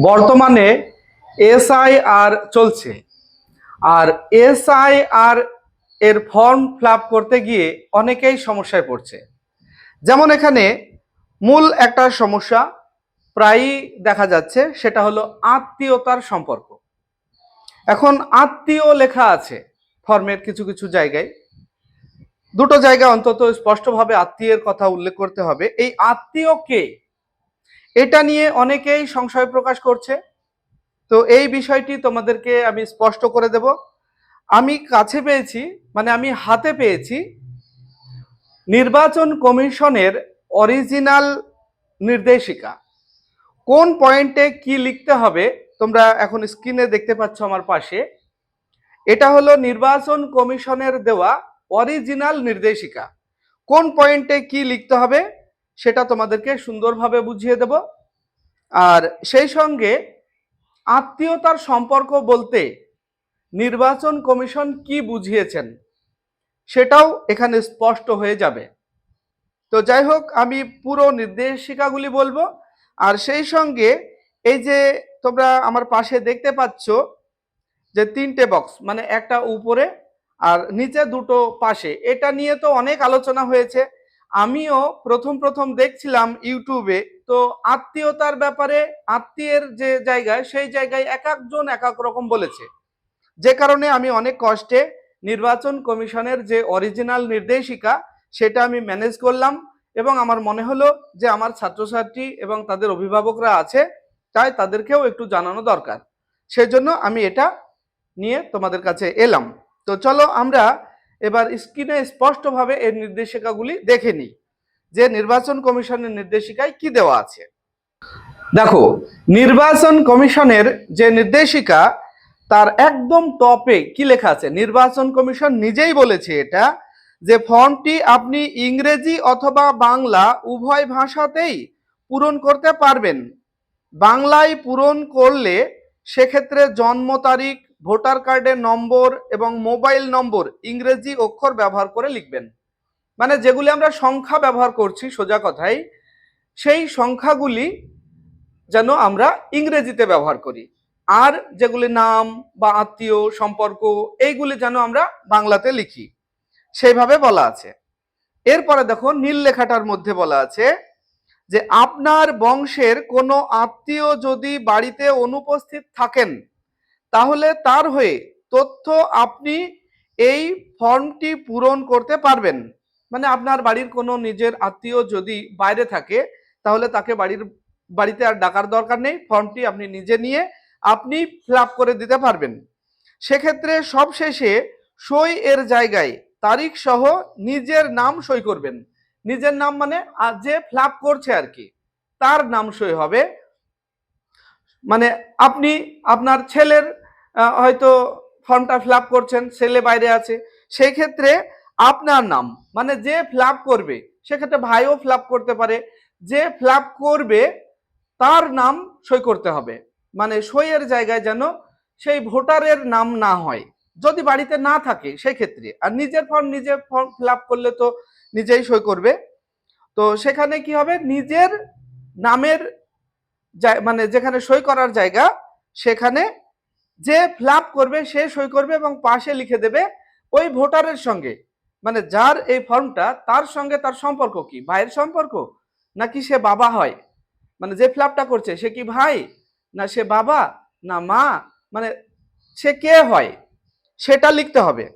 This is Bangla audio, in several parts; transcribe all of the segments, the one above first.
বর্তমানে এসআইআর চলছে। আর এসআইআর এর ফর্ম ফিল করতে গিয়ে অনেকেই সমস্যায় পড়ছে। যেমন এখানে মূল একটা সমস্যা প্রায়ই দেখা যাচ্ছে, সেটা হলো আত্মীয়তার সম্পর্ক। এখন আত্মীয় লেখা আছে ফর্মের কিছু কিছু জায়গায়। দুটো জায়গায় অন্তত স্পষ্টভাবে আত্মীয়ের কথা উল্লেখ করতে হবে। এই আত্মীয় কে? এটা নিয়ে অনেকেই সংশয় প্রকাশ করছে। তো এই বিষয়টি তোমাদেরকে আমি স্পষ্ট করে দেব। আমি কাছে পেয়েছি মানে আমি হাতে পেয়েছি নির্বাচন কমিশনের অরিজিনাল নির্দেশিকা। কোন পয়েন্টে কি লিখতে হবে তোমরা এখন স্ক্রিনে দেখতে পাচ্ছ আমার পাশে। এটা হলো নির্বাচন কমিশনের দেওয়া অরিজিনাল নির্দেশিকা। কোন পয়েন্টে কি লিখতে হবে? সেটা তোমাদেরকে সুন্দরভাবে বুঝিয়ে দেব। আর সেই সঙ্গে আত্মীয়তার সম্পর্ক বলতে নির্বাচন কমিশন কি বুঝিয়েছেন সেটাও এখানে স্পষ্ট হয়ে যাবে। তো যাই হোক, আমি পুরো নির্দেশিকাগুলি বলব। আর সেই সঙ্গে এই যে তোমরা আমার পাশে দেখতে পাচ্ছ যে তিনটে বক্স মানে একটা উপরে আর নিচে দুটো পাশে, এটা নিয়ে তো অনেক আলোচনা হয়েছে। আমিও প্রথম প্রথম দেখছিলাম ইউটিউবে, তো আত্মীয়তার ব্যাপারে, আত্মীয়ের যে জায়গায়, সেই জায়গায় এক একজন এক এক রকম বলেছে। যে কারণে আমি অনেক কষ্টে নির্বাচন কমিশনের যে অরিজিনাল নির্দেশিকা, সেটা আমি ম্যানেজ করলাম এবং আমার মনে হলো যে আমার ছাত্রছাত্রী এবং তাদের অভিভাবকরা আছে, তাই তাদেরকেও একটু জানানো দরকার। সেজন্য আমি এটা নিয়ে তোমাদের কাছে এলাম। তো চলো আমরা এবার স্ক্রিনে স্পষ্টভাবে এর নির্দেশিকাগুলি দেখে নিই যে নির্বাচন কমিশনের নির্দেশিকায় কি দেওয়া আছে। দেখো, নির্বাচন কমিশনের যে নির্দেশিকা, তার একদম টপে কি লেখা আছে? নির্বাচন কমিশন নিজেই বলেছে এটা, যে ফর্মটি আপনি ইংরেজি অথবা বাংলা উভয় ভাষাতেই পূরণ করতে পারবেন। বাংলায় পূরণ করলে সেক্ষেত্রে জন্ম তারিখ ভোটার কার্ডের নম্বর এবং মোবাইল নম্বর ইংরেজি অক্ষর ব্যবহার করে লিখবেন। মানে যেগুলি আমরা সংখ্যা ব্যবহার করছি সোজা কথাই সেই সংখ্যাগুলি যেন আমরা ইংরেজিতে ব্যবহার করি। আর যেগুলি নাম বা আত্মীয়, সম্পর্ক, এইগুলি যেন আমরা বাংলাতে লিখি। সেইভাবে বলা আছে। এরপরে দেখো, নীল লেখাটার মধ্যে বলা আছে যে, আপনার বংশের কোনো আত্মীয় যদি বাড়িতে অনুপস্থিত থাকেন তাহলে তার হয়ে তথ্য আপনি এই ফর্মটি পূরণ করতে পারবেন। মানে আপনার বাড়ির কোনো নিজের আত্মীয় যদি বাইরে থাকে, তাহলে তাকে বাড়ির, বাড়িতে আর ডাকার দরকার নেই। ফর্মটি আপনি নিজে নিয়ে আপনি ফিল করে দিতে পারবেন। সেক্ষেত্রে সবশেষে সই এর জায়গায় তারিখ সহ নিজের নাম সই করবেন। নিজের নাম মানে যে ফ্ল্যাপ করছে আর কি, তার নাম সই হবে। মানে আপনি আপনার ছেলের হয়তো ফর্মটা ফিল করছেন ছেলে বাইরে আছে। সেই ক্ষেত্রে আপনার নাম মানে যে ফিল করবে, সেক্ষেত্রে ভাইও ফিল করতে পারে। যে ফিল করবে, তার নাম সই করতে হবে। মানে সইয়ের জায়গায় যেন সেই ভোটারের নাম না হয়। যদি বাড়িতে না থাকে সেই ক্ষেত্রে আর নিজের ফর্ম নিজে ফর্ম ফিল করলে তো নিজেই সই করবে। তো সেখানে কি হবে? নিজের নামের মানে যেখানে সই করার জায়গা, সেখানে যে ফিল করবে সে সই করবে এবং পাশে লিখে দেবে ওই ভোটারের সঙ্গে। মানে যার এই ফর্মটা, তার সঙ্গে তার সম্পর্ক কি? ভাইয়ের সম্পর্ক? নাকি সে বাবা হয়? মানে যে ফ্ল্যাপটা করছে, সে কি ভাই? না সে বাবা? না মা? মানে সে কে হয়? সেটা লিখতে হবে।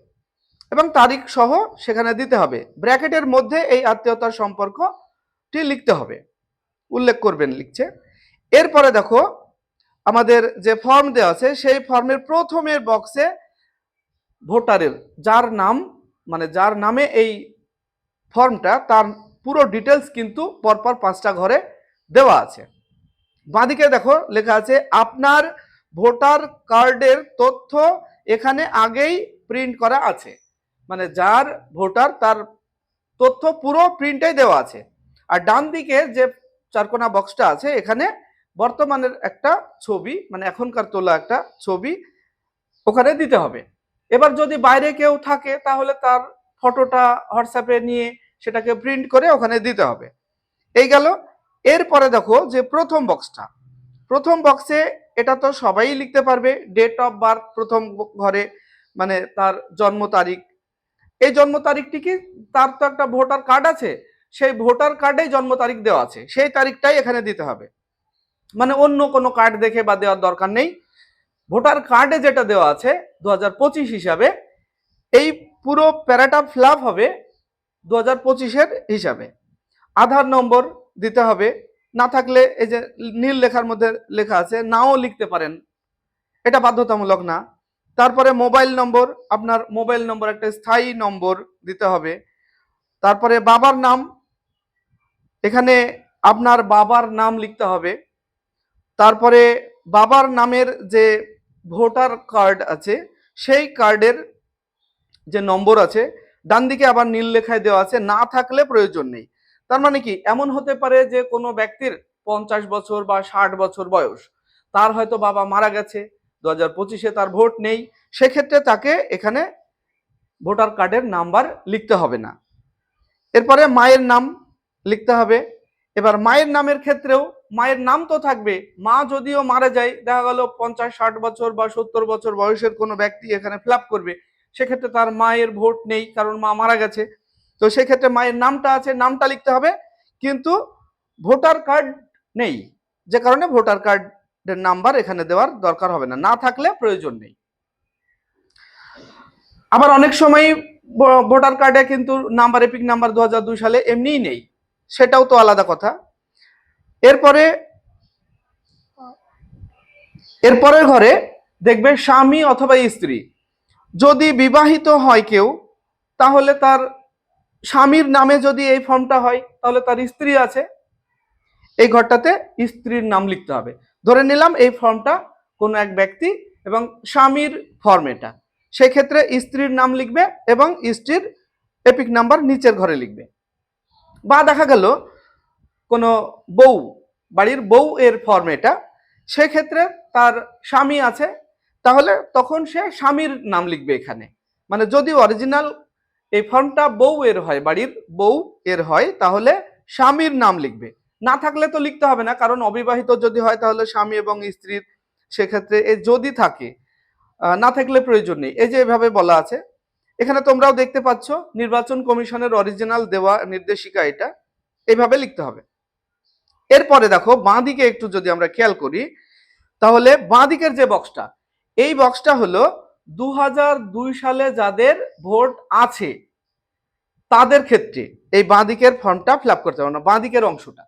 এবং তারিখ সহ সেখানে দিতে হবে। ব্র্যাকেটের মধ্যে এই আত্মীয়তার সম্পর্কটি লিখতে হবে। উল্লেখ করবেন লিখছে। এরপরে দেখো আমাদের যে ফর্ম দেওয়া আছে, সেই ফর্মের প্রথমের বক্সে ভোটারের যার নাম মানে যার নামে এই ফর্মটা তার পুরো ডিটেলস কিন্তু পরপর পাঁচটা ঘরে দেওয়া আছে। বাঁদিকে দেখো লেখা আছে, আপনার ভোটার কার্ডের তথ্য এখানে আগেই প্রিন্ট করা আছে। মানে যার ভোটার, তার তথ্য পুরো প্রিন্টেই দেওয়া আছে। আর ডান দিকে যে চারকোনা বক্সটা আছে, এখানে বর্তমানের একটা ছবি মানে এখনকার তোলা একটা ছবি ওখানে দিতে হবে। এবার যদি বাইরে কেউ থাকে, তাহলে তার ফটোটা হোয়াটসঅ্যাপে নিয়ে সেটাকে প্রিন্ট করে ওখানে দিতে হবে। এই গেল। এরপরে দেখো যে প্রথম বক্সটা। প্রথম বক্সে এটা তো সবাই লিখতে পারবে ডেট অফ বার্থ প্রথম ঘরে মানে তার জন্ম তারিখ। এই জন্ম তারিখটি কি? তার তো একটা ভোটার কার্ড আছে। সেই ভোটার কার্ডেই জন্ম তারিখ দেওয়া আছে। সেই তারিখটাই এখানে দিতে হবে। মানে অন্য কোনো কার্ড দেখে বা দেওয়ার দরকার নেই। ভোটার কার্ডে যেটা দেওয়া আছে দু হাজার পঁচিশ হিসাবে, এই পুরো প্যারাটা ফ্লাপ হবে দু হাজার পঁচিশের হিসাবে। আধার নম্বর দিতে হবে, না থাকলে এই যে নীল লেখার মধ্যে লেখা আছে, নাও লিখতে পারেন। এটা বাধ্যতামূলক না। তারপরে মোবাইল নম্বর আপনার মোবাইল নম্বর একটা স্থায়ী নম্বর দিতে হবে। তারপরে বাবার নাম, এখানে আপনার বাবার নাম লিখতে হবে। তারপরে বাবার নামের যে ভোটার কার্ড আছে, সেই কার্ডের যে নম্বর আছে, ডান দিকে আবার নীল লেখায় দেওয়া আছে, না থাকলে প্রয়োজন নেই। তার মানে কি? এমন হতে পারে যে কোনো ব্যক্তির পঞ্চাশ বছর বা ষাট বছর বয়স, তার হয়তো বাবা মারা গেছে, দু হাজার পঁচিশে তার ভোট নেই, সেক্ষেত্রে তাকে এখানে ভোটার কার্ডের নাম্বার লিখতে হবে না। এরপরে মায়ের নাম লিখতে হবে। এবার মায়ের নামের ক্ষেত্রেও মায়ের নাম তো থাকবে। মা যদিও মারা যায়, দেখা গেল পঞ্চাশ, ষাট বছর বা সত্তর বছর বয়সের কোনো ব্যক্তি এখানে ফিল করবে। সেক্ষেত্রে তার মায়ের ভোট নেই, কারণ মা মারা গেছে। তো সেক্ষেত্রে মায়ের নামটা আছে, নামটা লিখতে হবে। কিন্তু ভোটার কার্ড নেই। যে কারণে ভোটার কার্ডের নাম্বার এখানে দেওয়ার দরকার হবে না। না থাকলে প্রয়োজন নেই। আবার অনেক সময় ভোটার কার্ডে কিন্তু নাম্বার, এপিক নাম্বার দু হাজার দুই সালে এমনিই নেই। সেটাও তো আলাদা কথা। এরপরে এরপরের ঘরে দেখবে স্বামী অথবা স্ত্রী। যদি বিবাহিত হয় কেউ, তাহলে তার স্বামীর নামে যদি এই ফর্মটা হয়, তাহলে তার স্ত্রী আছে। এই ঘরটাতে স্ত্রীর নাম লিখতে হবে। ধরে নিলাম এই ফর্মটা কোনো এক ব্যক্তি এবং স্বামীর ফর্ম এটা। সেক্ষেত্রে স্ত্রীর নাম লিখবে এবং স্ত্রীর এপিক নাম্বার নিচের ঘরে লিখবে। বা দেখা গেল কোনো বউ, বাড়ির বউ এর ফর্ম এটা, সেক্ষেত্রে তার স্বামী আছে, তাহলে তখন সে স্বামীর নাম লিখবে এখানে। মানে যদি অরিজিনাল এই ফর্মটা বউ এর হয়, বাড়ির বউ এর হয়, তাহলে স্বামীর নাম লিখবে। না থাকলে তো লিখতে হবে না, কারণ অবিবাহিত যদি হয়, তাহলে স্বামী এবং স্ত্রীর সেক্ষেত্রে এ যদি থাকে না থাকলে প্রয়োজন নেই। এই যে এভাবে বলা আছে, এখানে তোমরাও দেখতে পাচ্ছ, নির্বাচন কমিশনের অরিজিনাল দেওয়া নির্দেশিকা এটা, এভাবে লিখতে হবে। এরপরে দেখো বাঁ দিকে একটু যদি আমরা খেয়াল করি, তাহলে বাঁ দিকের যে বক্সটা এই বক্সটা হলো দু হাজার দুই সালে যাদের ভোট আছে, তাদের ক্ষেত্রে এই বাঁ দিকের ফর্মটা ফিল করতে হবে না বাঁ দিকের অংশটা।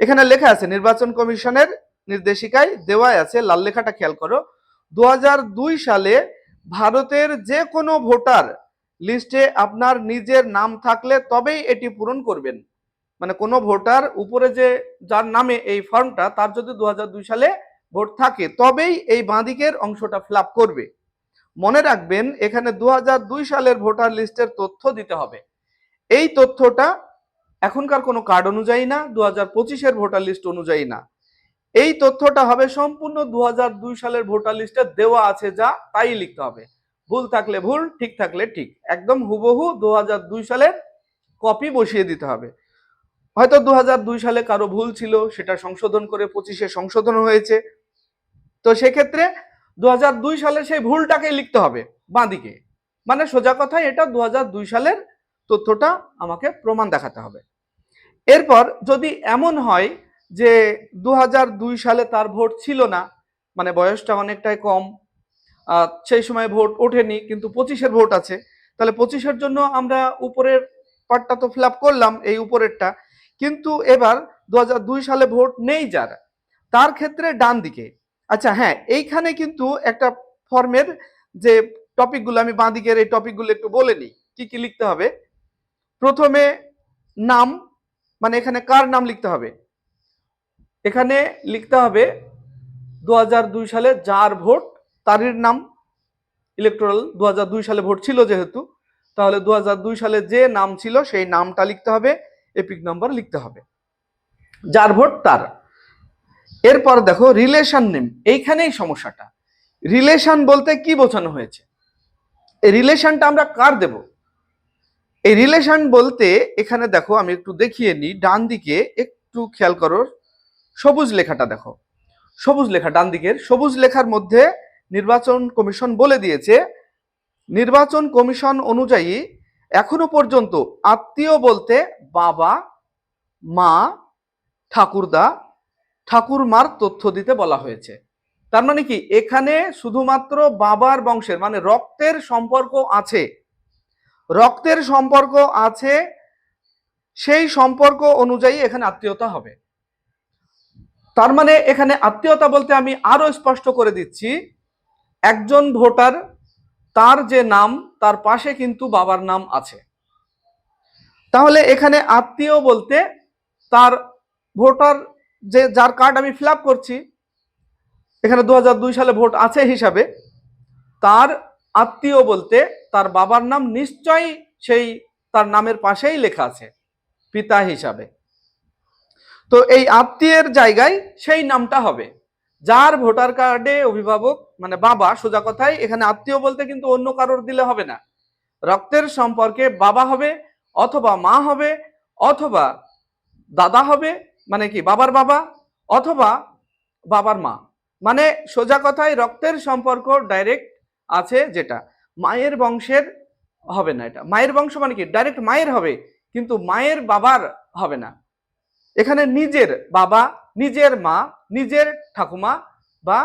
এখানে লেখা আছে, নির্বাচন কমিশনের নির্দেশিকায় দেওয়া আছে, লাল লেখাটা খেয়াল করো দু হাজার দুই সালে ভারতের যে কোনো ভোটার লিস্টে আপনার নিজের নাম থাকলে তবেই এটি পূরণ করবেন। মানে কোনো ভোটার উপরে যে যার নামে এই ফর্মটা, তার যদি দু হাজার দুই সালে ভোট থাকে, তবেই এই বাঁদিকের অংশটা ফিল করবে। মনে রাখবেন, এখানে দু হাজার দুই সালের ভোটার লিস্টের তথ্য দিতে হবে। এই তথ্যটা এখনকার কোনো কার্ড অনুযায়ী না দু হাজার পঁচিশের ভোটার লিস্ট অনুযায়ী না। এই তথ্যটা হবে সম্পূর্ণ দু হাজার দুই সালের ভোটার লিস্টে দেওয়া আছে যা, তাই লিখতে হবে। ভুল থাকলে ভুল, ঠিক থাকলে ঠিক। একদম হুবহু দু হাজার দুই সালের কপি বসিয়ে দিতে হবে। হয়তো দু হাজার দুই সালে কারও ভুল ছিল, সেটা সংশোধন করে পঁচিশে সংশোধন হয়েছে। তো সেক্ষেত্রে দু হাজার দুই সালে সেই ভুলটাকে লিখতে হবে বাঁদিকে। মানে সোজা কথায় এটা দু হাজার দুই সালের তথ্যটা আমাকে প্রমাণ দেখাতে হবে। এরপর যদি এমন হয় যে দু হাজার দুই সালে তার ভোট ছিল না মানে বয়সটা অনেকটাই কম সেই সময় ভোট ওঠেনি, কিন্তু পঁচিশের ভোট আছে, তাহলে পঁচিশের জন্য আমরা উপরের পার্টটা তো ফিল করলাম, এই উপরেরটা। কিন্তু এবার দু হাজার দুই সালে ভোট নেই যার, তার ক্ষেত্রে ডান দিকে। আচ্ছা হ্যাঁ এইখানে কিন্তু একটা ফর্মের যে টপিকগুলো, আমি বাঁ দিকের এই টপিকগুলো একটু বলে নিই, কি কি লিখতে হবে? প্রথমে নাম মানে এখানে কার নাম লিখতে হবে? এখানে লিখতে হবে দু হাজার দুই সালে যার ভোট তারির নাম ইলেকট্রাল দু সালে ভোট ছিল যেহেতু, তাহলে দু হাজার দুই সালে যে নাম ছিল, সেই নামটা লিখতে হবে। এপিক নাম্বার লিখতে হবে। যার ভোট তার। এরপর দেখো রিলেশন নেম এইখানেই সমস্যাটা। রিলেশন বলতে কি বোঝানো হয়েছে? এই রিলেশনটা আমরা কার দেব? এই রিলেশন বলতে এখানে দেখো আমি একটু দেখিয়ে নিই, ডান দিকে একটু খেয়াল করো, সবুজ লেখাটা দেখো। সবুজ লেখা, ডান দিকের। সবুজ লেখার মধ্যে নির্বাচন কমিশন বলে দিয়েছে, নির্বাচন কমিশন অনুযায়ী এখনও পর্যন্ত আত্মীয় বলতে বাবা, মা, ঠাকুরদা, ঠাকুরমার তথ্য দিতে বলা হয়েছে। তার মানে কি? এখানে শুধুমাত্র বাবার বংশের মানে রক্তের সম্পর্ক আছে। রক্তের সম্পর্ক আছে, সেই সম্পর্ক অনুযায়ী এখানে আত্মীয়তা হবে। তার মানে এখানে আত্মীয়তা বলতে আমি আরও স্পষ্ট করে দিচ্ছি। একজন ভোটার তার যে নাম, তার পাশে কিন্তু বাবার নাম আছে। তাহলে এখানে আত্মীয় বলতে তার ভোটার যে, যার কার্ড আমি ফিল করছি, এখানে দু হাজার দুই সালে ভোট আছে হিসাবে, তার আত্মীয় বলতে তার বাবার নাম নিশ্চয়ই সেই, তার নামের পাশেই লেখা আছে, পিতা হিসাবে। তো এই আত্মীয়ের জায়গায় সেই নামটা হবে। যার ভোটার কার্ডে অভিভাবক মানে বাবা, সোজা কথাই, এখানে আত্মীয় বলতে কিন্তু অন্য কারোর দিলে হবে না। রক্তের সম্পর্কে বাবা হবে, অথবা মা হবে, অথবা দাদা হবে মানে কি, বাবার বাবা, অথবা বাবার মা। মানে সোজা কথায় রক্তের সম্পর্ক ডাইরেক্ট আছে যেটা। মায়ের বংশের হবে না এটা। মায়ের বংশ মানে কি? ডাইরেক্ট মায়ের হবে, কিন্তু মায়ের বাবার হবে না। এখানে নিজের বাবা নিজের মা, নিজের ঠাকুমা বা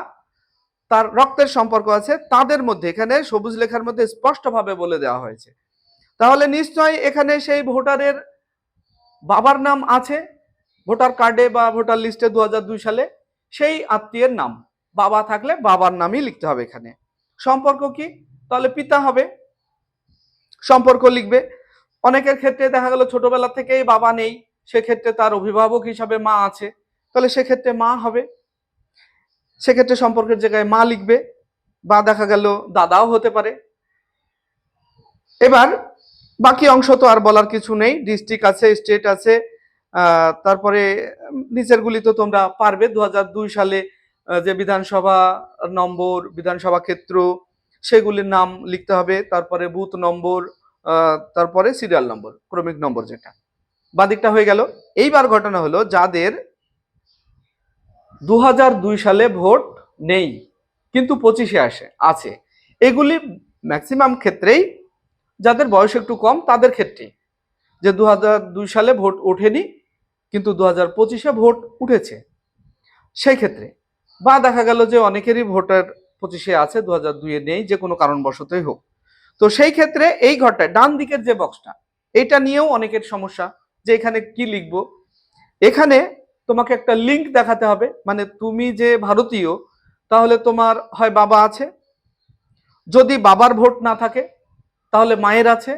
তার রক্তের সম্পর্ক আছে, তাদের মধ্যে, এখানে সবুজ লেখার মধ্যে স্পষ্টভাবে বলে দেওয়া হয়েছে। তাহলে নিশ্চয়ই এখানে সেই ভোটারের বাবার নাম আছে, ভোটার কার্ডে বা ভোটার লিস্টে দু হাজার দুই সালে। সেই আত্মীয়ের নাম, বাবা থাকলে বাবার নামই লিখতে হবে এখানে। সম্পর্ক কি? তাহলে পিতা হবে, সম্পর্ক লিখবে। অনেকের ক্ষেত্রে দেখা গেল ছোটবেলা থেকেই বাবা নেই, সেক্ষেত্রে তার অভিভাবক হিসাবে মা আছে। তাহলে সেক্ষেত্রে মা হবে। সেক্ষেত্রে সম্পর্কের জায়গায় মা লিখবে, বা দেখা গেল দাদাও হতে পারে। এবার বাকি অংশ তো আর বলার কিছু নেই, ডিস্ট্রিক্ট আছে, স্টেট আছে তারপরে নিচের গুলি তো তোমরা পারবে। দু হাজার দুই সালে যে বিধানসভা নম্বর, বিধানসভা ক্ষেত্র, সেগুলির নাম লিখতে হবে। তারপরে বুথ নম্বর তারপরে সিরিয়াল নম্বর, ক্রমিক নম্বর যেটা। বাদিকটা হয়ে গেল। এইবার ঘটনা হলো যাদের দু হাজার দুই সালে ভোট নেই, কিন্তু পঁচিশে আসে, আছে। এগুলি ম্যাক্সিমাম ক্ষেত্রেই যাদের বয়স একটু কম, তাদের ক্ষেত্রে যে দু দুই সালে ভোট ওঠেনি, কিন্তু দু হাজার পঁচিশে ভোট উঠেছে, সেই ক্ষেত্রে। বা দেখা গেল যে অনেকেরই ভোটার পঁচিশে আছে দু হাজার দুইয়ে নেই, যে কোনো কারণবশতই হোক। তো সেই ক্ষেত্রে এই ঘরটায়, ডান দিকের যে বক্সটা এটা নিয়েও অনেকের সমস্যা, যে এখানে কি লিখব? এখানে তোমাকে একটা লিংক দেখাতে হবে। মানে তুমি যে ভারতীয়, তাহলে তোমার হয় বাবা আছে। যদি বাবার ভোট না থাকে, তাহলে মায়ের আছে।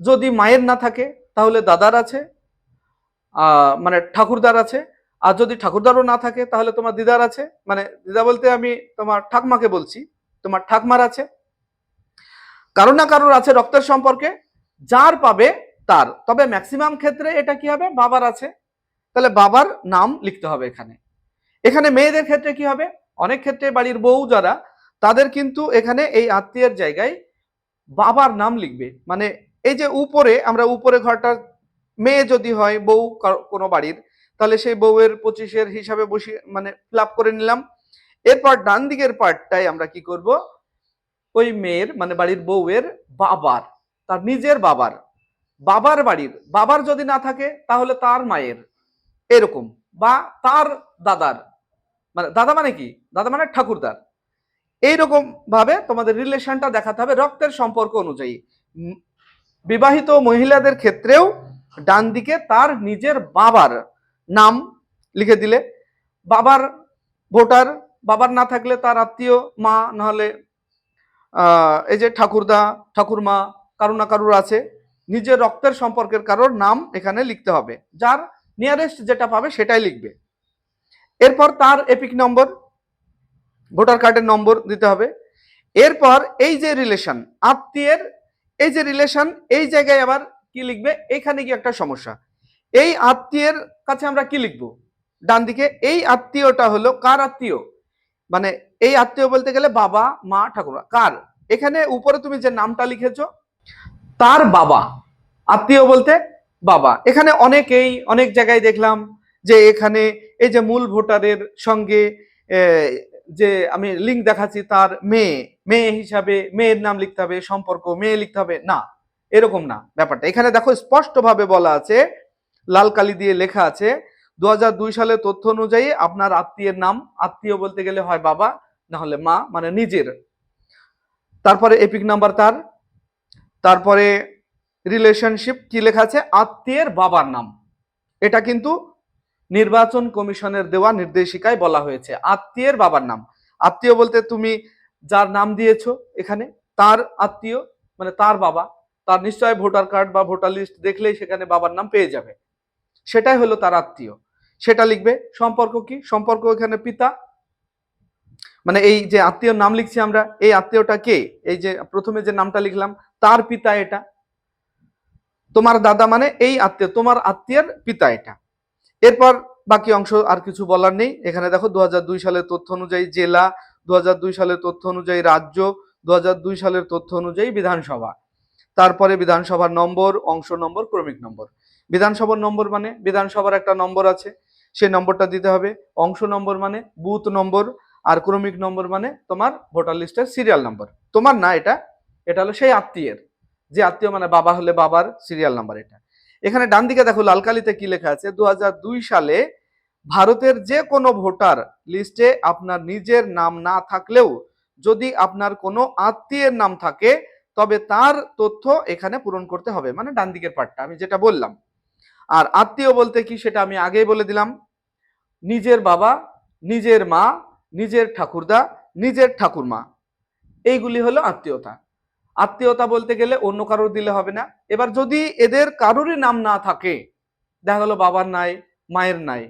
যদি মায়ের না থাকে, তাহলে দাদার আছে। মানে ঠাকুরদার আছে। আর যদি ঠাকুরদারও না থাকে, তাহলে তোমার দিদার আছে। মানে দিদা বলতে আমি তোমার ঠাকমাকে বলছি। তোমার ঠাকমার আছে। কারও না কারোর আছে রক্তের সম্পর্কে। যার পাবে তার। তবে ম্যাক্সিমাম ক্ষেত্রে এটা কি হবে? বাবার আছে। তাহলে বাবার নাম লিখতে হবে এখানে। এখানে মেয়েদের ক্ষেত্রে কি হবে? অনেক ক্ষেত্রে বাড়ির বউ যারা, তাদের কিন্তু এখানে এই আত্মীয়ের জায়গায় বাবার নাম লিখবে। মানে এই যে উপরে, আমরা উপরে ঘরটা মেয়ে যদি হয়, বউ কোনো বাড়ির, তাহলে সেই বউয়ের পঁচিশের হিসাবে বসিয়ে মানে ফিল করে নিলাম। এরপর ডান দিকের পার্টটাই আমরা কি করব? ওই মেয়ের মানে বাড়ির বউয়ের বাবার, তার নিজের বাবার বাবার বাড়ির, বাবার যদি না থাকে, তাহলে তার মায়ের। এরকম বা তার দাদার মানে দাদা মানে কি? দাদা মানে ঠাকুরদার। এইরকম ভাবে তোমাদের রিলেশনটা দেখাতে হবে রক্তের সম্পর্ক অনুযায়ী। বিবাহিত মহিলাদের ক্ষেত্রেও ডান দিকে তার নিজের বাবার নাম লিখে দিলে। বাবার ভোটার, বাবার না থাকলে তার আত্মীয়, মা নাহলে এই যে ঠাকুরদা, ঠাকুরমা, কারও না কারোর আছে। নিজের রক্তের সম্পর্কের কারোর নাম এখানে লিখতে হবে। যার নিয়ারেস্ট যেটা পাবে সেটাই লিখবে। এরপর তার এপিক নম্বর ভোটার কার্ডের নম্বর দিতে হবে। এরপর এই যে রিলেশন আত্মীয়ের এই যে রিলেশন এই জায়গায় আবার কি লিখবে? এখানে কি একটা সমস্যা। এই আত্মীয়ের কাছে আমরা কি লিখব? ডান দিকে, এই আত্মীয়টা হলো কার আত্মীয়? মানে এই আত্মীয় বলতে গেলে বাবা, মা ঠাকুরা কার? এখানে উপরে তুমি যে নামটা লিখেছো, তার বাবা। আত্মীয় বলতে বাবা, এখানে অনেকেই অনেক জায়গায় দেখলাম যে এখানে এই যে মূল ভোটারের সঙ্গে যে আমি লিঙ্ক দেখাচ্ছি তার মেয়ে মেয়ে হিসাবে মেয়ের নাম লিখতে হবে, সম্পর্ক, মেয়ে লিখতে হবে, না, এরকম না ব্যাপারটা। এখানে দেখো স্পষ্টভাবে বলা আছে, লাল কালি দিয়ে লেখা আছে দু হাজার দুই সালের তথ্য অনুযায়ী আপনার আত্মীয়ের নাম, আত্মীয় বলতে গেলে হয় বাবা, না হলে মা মানে নিজের। তারপরে এপিক নাম্বার তার, তারপরে রিলেশনশিপ কি লেখা আছে? আত্মীয়ের বাবার নাম। এটা কিন্তু নির্বাচন কমিশনের দেওয়া নির্দেশিকায় বলা হয়েছে। আত্মীয়ের বাবার নাম। আত্মীয় বলতে তুমি যার নাম দিয়েছ এখানে, তার আত্মীয় মানে তার বাবা, তার নিশ্চয় ভোটার কার্ড বা ভোটার লিস্ট দেখলেই সেখানে বাবার নাম পেয়ে যাবে। সেটাই হলো তার আত্মীয়। সেটা লিখবে সম্পর্ক কি? সম্পর্ক এখানে পিতা। মানে এই যে আত্মীয়র নাম লিখছি আমরা, এই আত্মীয়টা কে? এই যে প্রথমে যে নামটা লিখলাম, তার পিতা এটা। তোমার দাদা মানে এই আত্মীয়, তোমার আত্মীয়ের পিতা এটা। এরপর বাকি অংশ আর কিছু বলার নেই। এখানে দেখো দু হাজার দুই সালের তথ্য অনুযায়ী জেলা দু হাজার দুই সালের তথ্য অনুযায়ী রাজ্য দু হাজার দুই সালের তথ্য অনুযায়ী বিধানসভা। তারপরে বিধানসভার নম্বর, অংশ নম্বর, ক্রমিক নম্বর। বিধানসভার নম্বর মানে বিধানসভার একটা নম্বর আছে সেই নম্বরটা দিতে হবে। অংশ নম্বর মানে বুথ নম্বর, আর ক্রমিক নম্বর মানে তোমার ভোটার লিস্টের সিরিয়াল নম্বর। তোমার না এটা এটা হলো সেই আত্মীয়ের। যে আত্মীয় মানে বাবা হলে বাবার সিরিয়াল নাম্বার এটা। এখানে ডান দিকে দেখো লালকালিতে কি লেখা আছে? দু হাজার দুই সালে ভারতের যে কোনো ভোটার লিস্টে আপনার নিজের নাম না থাকলেও যদি আপনার কোনো আত্মীয়ের নাম থাকে, তবে তার তথ্য এখানে পূরণ করতে হবে মানে ডান দিকের পার্টটা আমি যেটা বললাম। আর আত্মীয় বলতে কি সেটা আমি আগেই বলে দিলাম। নিজের বাবা, নিজের মা, নিজের ঠাকুরদা, নিজের ঠাকুরমা, এইগুলি হলো আত্মীয়তা। আত্মীয়তা বলতে গেলে অন্য কারোর দিলে হবে না। এবার যদি এদের কারোরই নাম না থাকে, দেখা গেলো বাবার নাই, মায়ের নাই,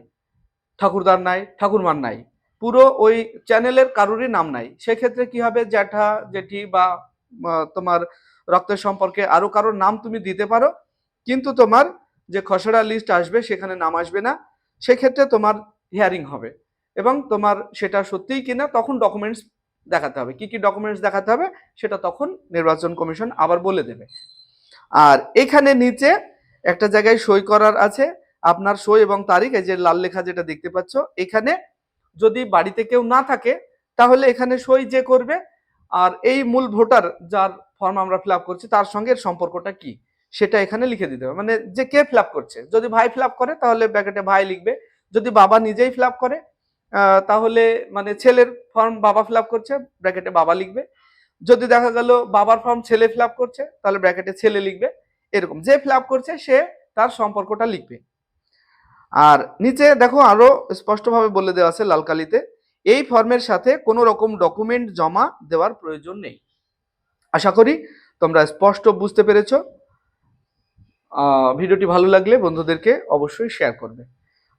ঠাকুরদার নাই, ঠাকুরমার নাই, পুরো ওই চ্যানেলের কারোরই নাম নাই, সেক্ষেত্রে কি হবে? জ্যাঠা, জেঠি বা তোমার রক্তের সম্পর্কে আরও কারোর নাম তুমি দিতে পারো, কিন্তু তোমার যে খসড়া লিস্ট আসবে, সেখানে নাম আসবে না, সেক্ষেত্রে তোমার হিয়ারিং হবে। এবং তোমার সেটা সত্যিই কিনা, তখন ডকুমেন্টস দেখাতে হবে। কি কি ডকুমেন্টস দেখাতে হবে সেটা তখন নির্বাচন কমিশন আবার বলে দেবে। আর এখানে নিচে একটা জায়গায় সই করার আছে। আপনার সই এবং তারিখ, এই যে লাল লেখা যেটা দেখতে পাচ্ছ, এখানে যদি বাড়িতে কেউ না থাকে, তাহলে এখানে সই যে করবে আর এই মূল ভোটার যার ফর্ম আমরা ফিল করছি, তার সঙ্গে সম্পর্কটা কি, সেটা এখানে লিখে দিতে হবে। মানে যে কে ফিল করছে, যদি ভাই ফিল করে, তাহলে ব্র্যাকেটে ভাই লিখবে। যদি বাবা নিজেই ফিল করে তাহলে মানে ছেলের ফর্ম বাবা ফিল করছে ব্র্যাকেটে বাবা লিখবে। যদি দেখা গেল বাবার ফর্ম ছেলে ফিল করছে, তাহলে ব্র্যাকেটে ছেলে লিখবে। এরকম যে ফিল করছে, সে তার সম্পর্কটা লিখবে। আর নিচে দেখো আরও স্পষ্টভাবে বলে দেওয়া আছে লাল কালিতে এই ফর্মের সাথে কোনো রকম ডকুমেন্ট জমা দেওয়ার প্রয়োজন নেই। আশা করি তোমরা স্পষ্ট বুঝতে পেরেছ। ভিডিওটি ভালো লাগলে বন্ধুদেরকে অবশ্যই শেয়ার করবে।